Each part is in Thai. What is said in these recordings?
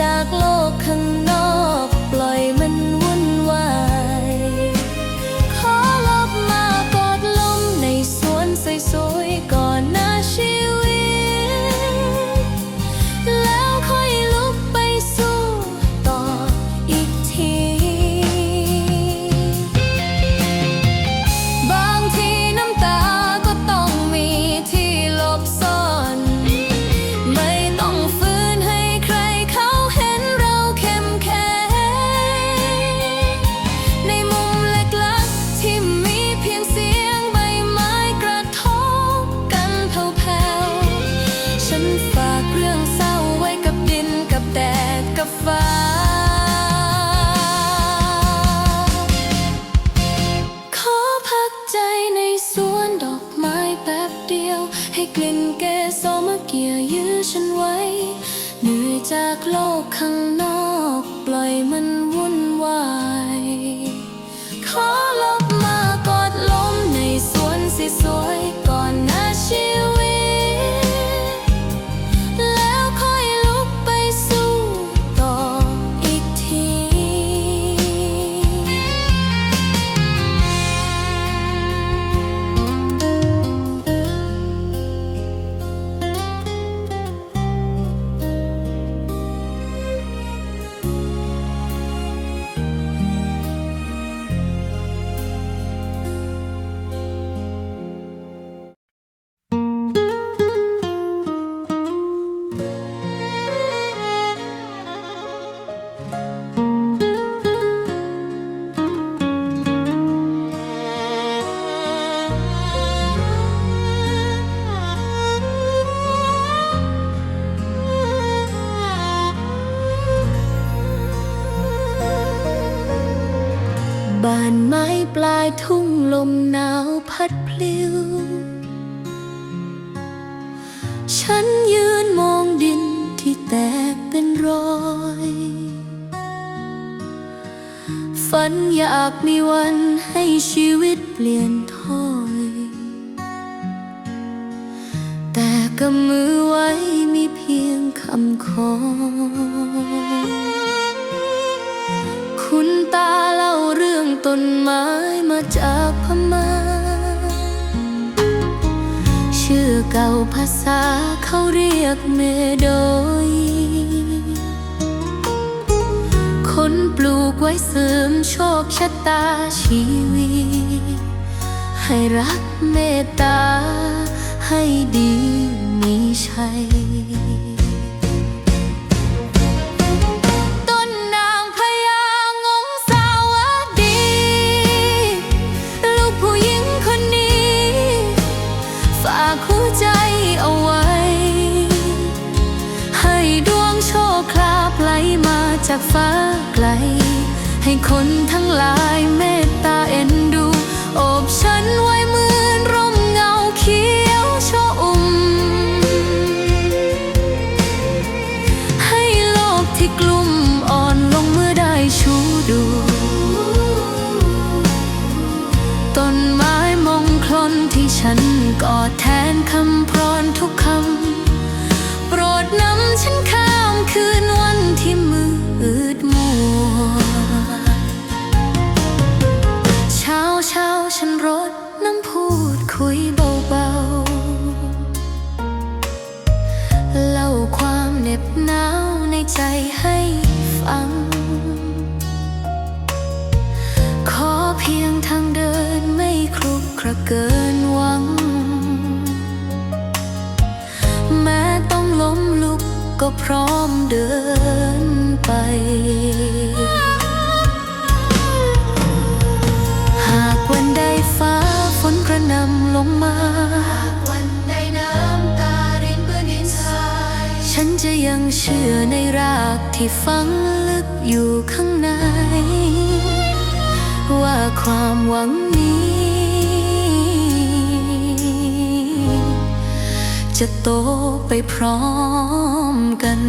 จากโลกข้าง กลิ่นเกสรมาเกี่ยยื้อฉันไว้ เหนื่อยจากโลกข้างนอก ปล่อยมันวุ่นวายขอ มหนาวพัดพลิ้วฉันยืนมองดินที่แตกเป็นรอย ฝันอยากมีวันให้ชีวิตเปลี่ยน ชื่อเก่าภาษาเขาเรียกเมโดย คนปลูกไว้เสริมโชคชะตาชีวิต ให้รักเมตตาให้ดีมีชัย คนทั้งหลายเมตตาเอ็นดูโอบฉันไว้เหมือนร่มเงาเขียวชอุ่ม ให้โลกที่กลุ่มอ่อนลงเมื่อได้ชูดู ต้นไม้มงคลที่ฉันกอดแท ฉันจะยังเชื่อในรากที่ฝังลึกอยู่ข้างใน ว่าความหวังนี้ จะโตไปพร้อมกัน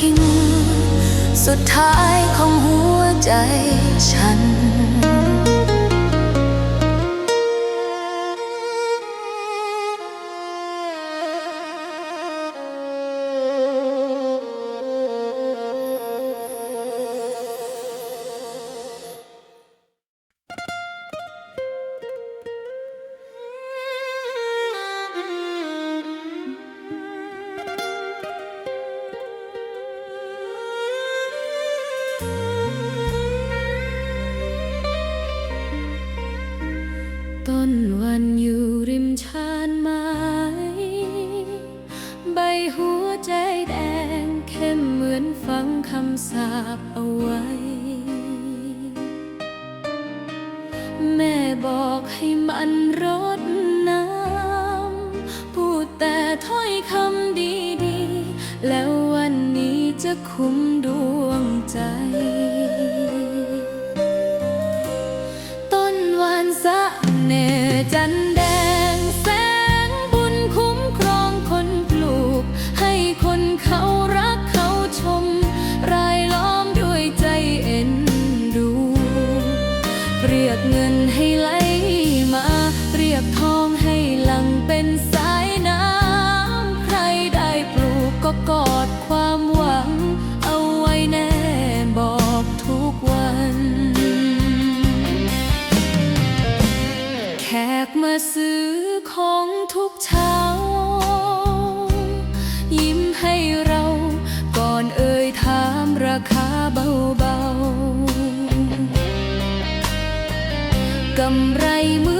พิง สุดท้ายของหัวใจฉัน ให้มันรดน้ำ พูดแต่ถ้อยคำดีๆ แล้ววันนี้จะคุ้มดวงใจาเบาๆกำไรมือ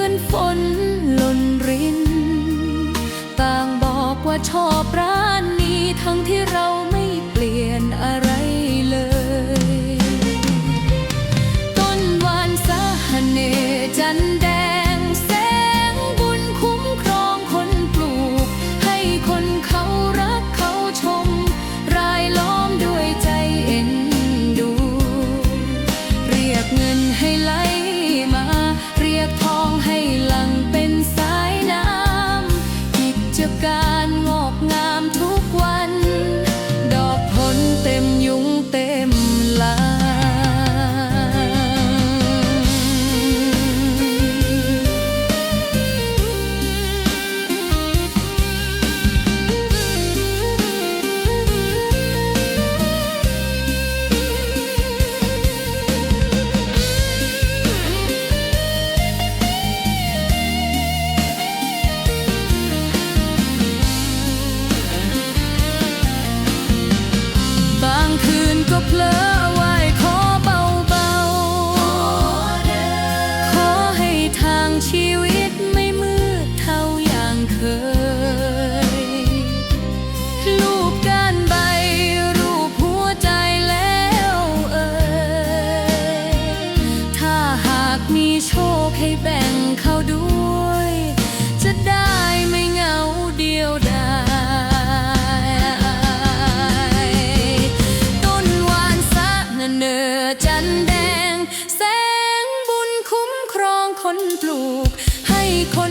คนปลูกให้คน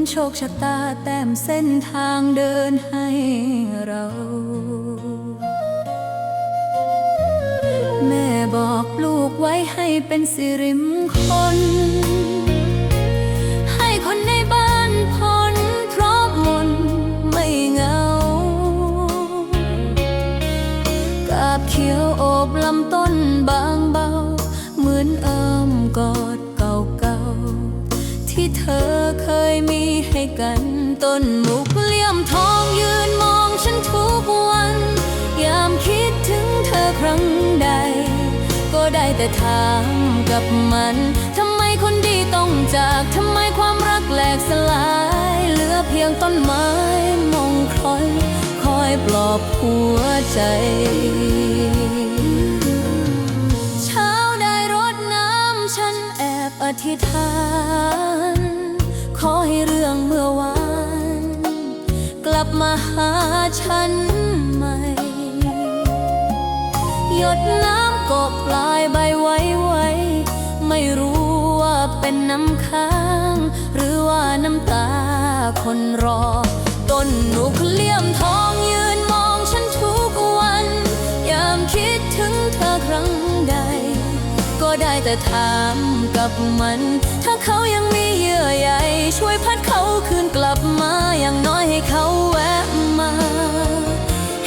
นโชคชะตาแต้มเส้นทางเดินให้เรา แม่บอกลูกไว้ให้เป็นสิริม ต้นมุกเลี่ยมทองยืนมองฉันทุกวัน ยามคิดถึงเธอครั้งใด ก็ได้แต่ถามกับมันทำไมคนดีต้องจากทำไมความรักแหลกสลาย เหลือเพียงต้นไม้มองคลคอยปลอบหัวใจเช้าได้รดน้ำฉันแอบอธิษฐาน หาฉันใหม่ หยดน้ำกบปลายใบไว้ไว้ ไม่รู้ว่าเป็นน้ำค้าง หรือว่าน้ำตาคนรอ ต้นหนูเลี่ยมทองยืนมองฉันทุกวัน ยามคิดถึงเธอครั้ง ได้แต่ถามกับมัน ถ้าเขายังมีเยื่อใยช่วยพัดเขาคืนกลับมาอย่างน้อยให้เขาแวะมา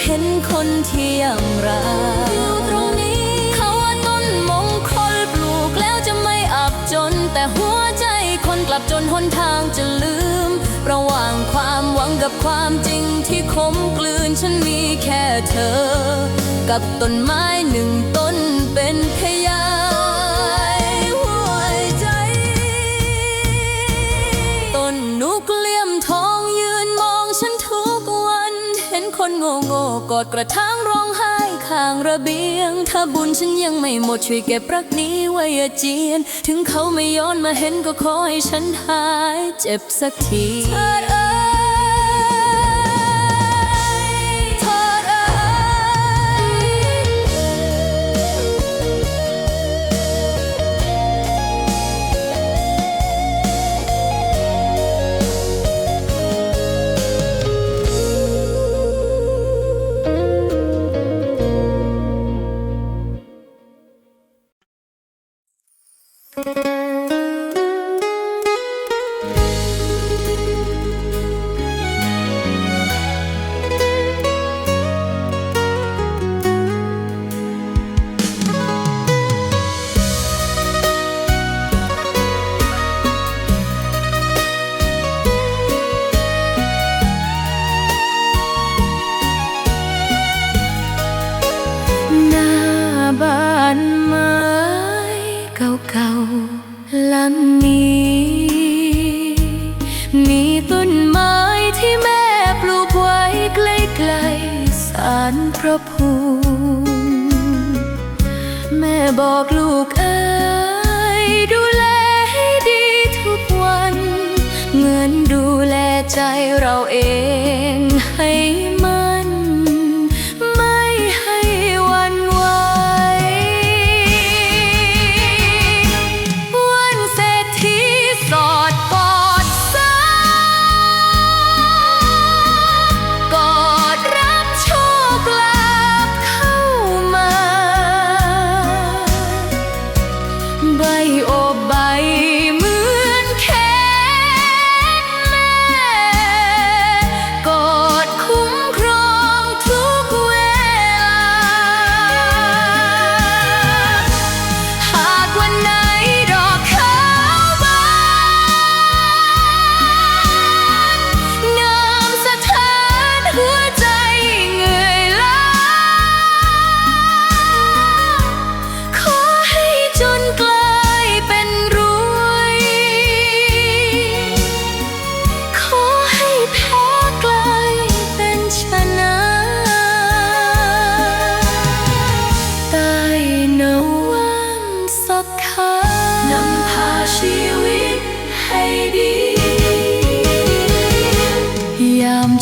เห็นคนที่ยังรักอยู่ตรงนี้ เขาว่าต้นมงคลปลูกแล้วจะไม่อับจน แต่หัวใจคนกลับจนหนทางจะลืม ระหว่างความหวังกับความจริงที่คมกลืนฉันมีแค่เธอ กับต้นไม้หนึ่งต้นเป็นพย ทองยืนมองฉันทุกวัน เห็นคนโง่โง่กอดกระถางร้องไห้ข้างระเบียง ถ้าบุญฉันยังไม่หมดช่วยเก็บรักนี้ไว้อย่าเจียน ถึงเขาไม่ย้อนมาเห็นก็ขอให้ฉันหายเจ็บสักที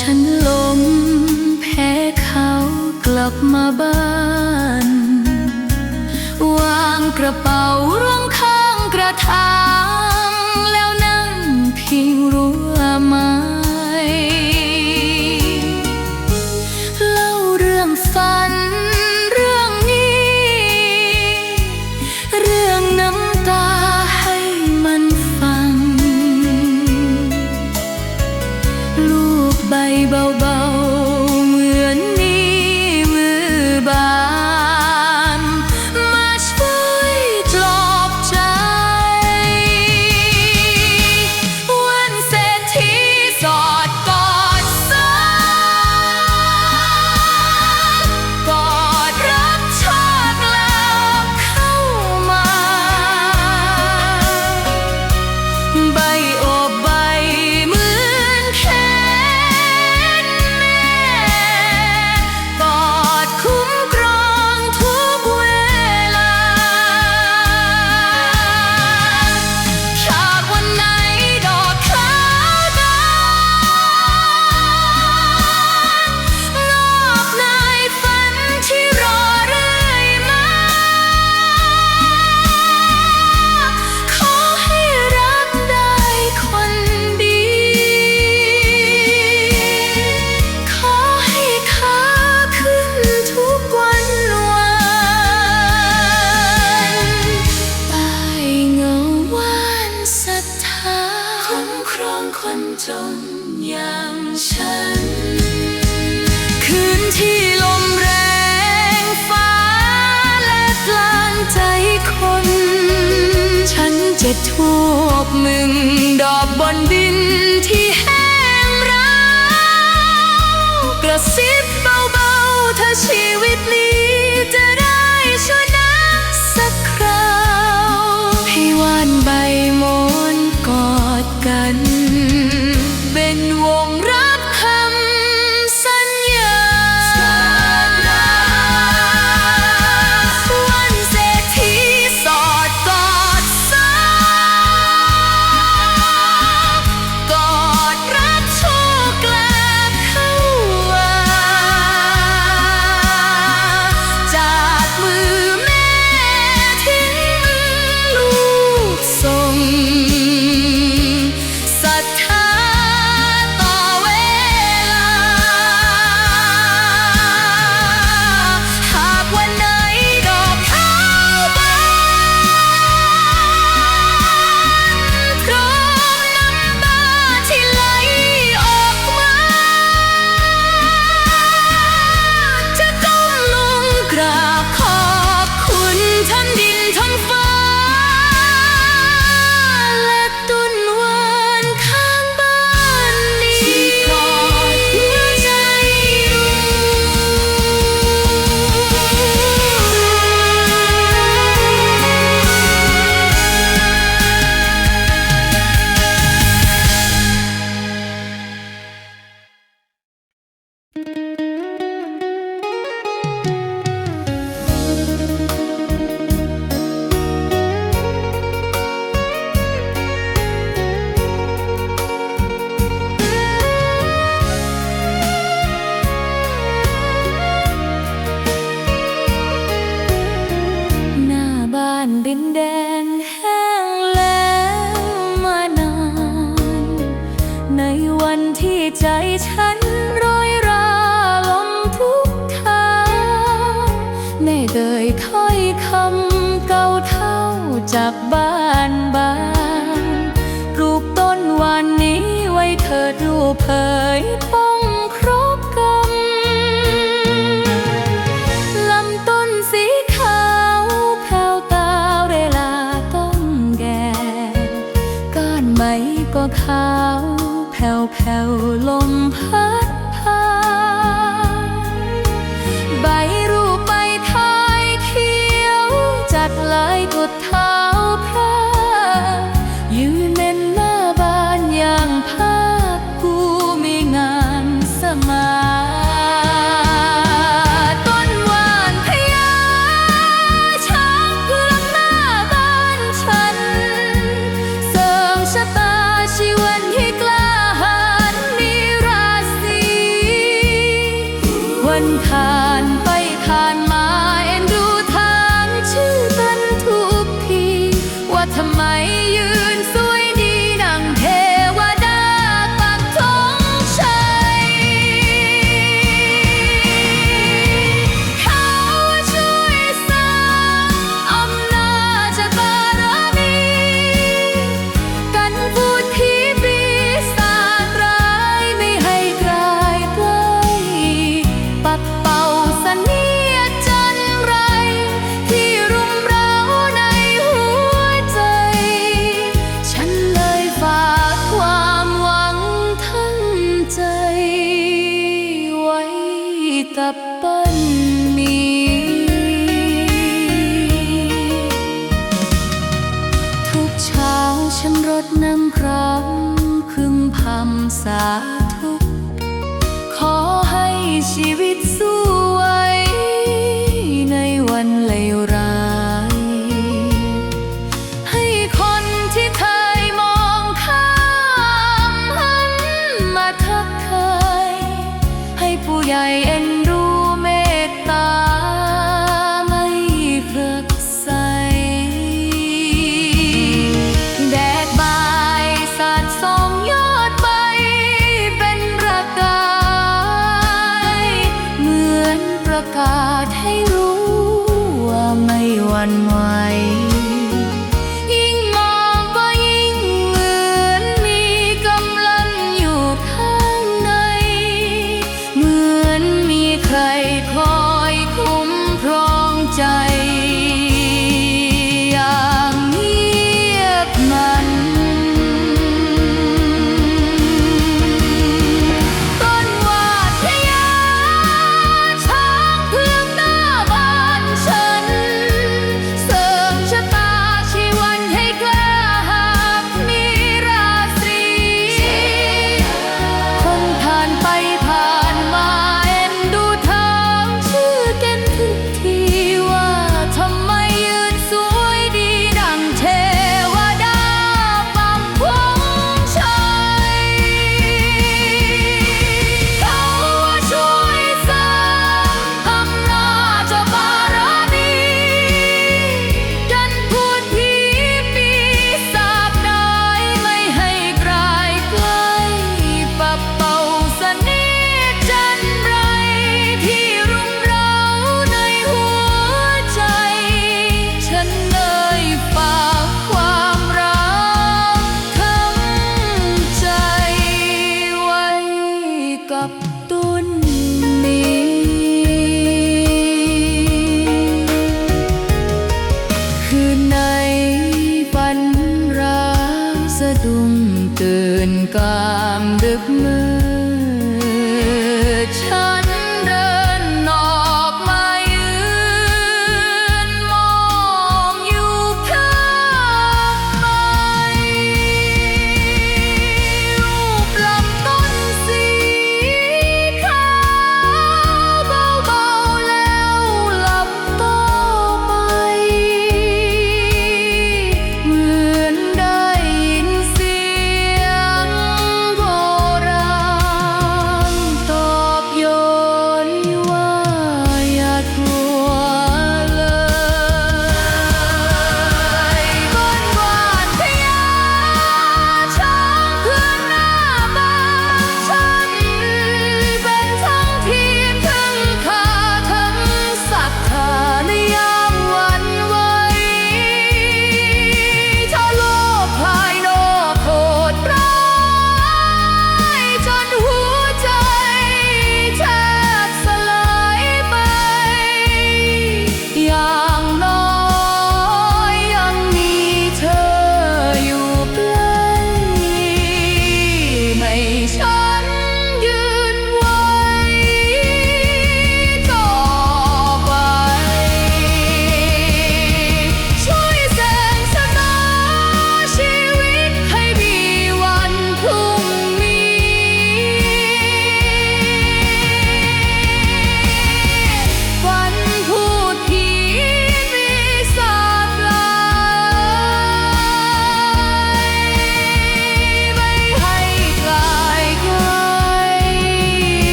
ฉันล้มแพ้เขากลับมาบ้าน วางกระเป๋ารองข้างกระถาง ทูบมึงดอกบนดินที่แห้งร้าวกระซิบเบาๆถ้าชีวิตนี้ แผ่วๆลมพัด ให้ กาย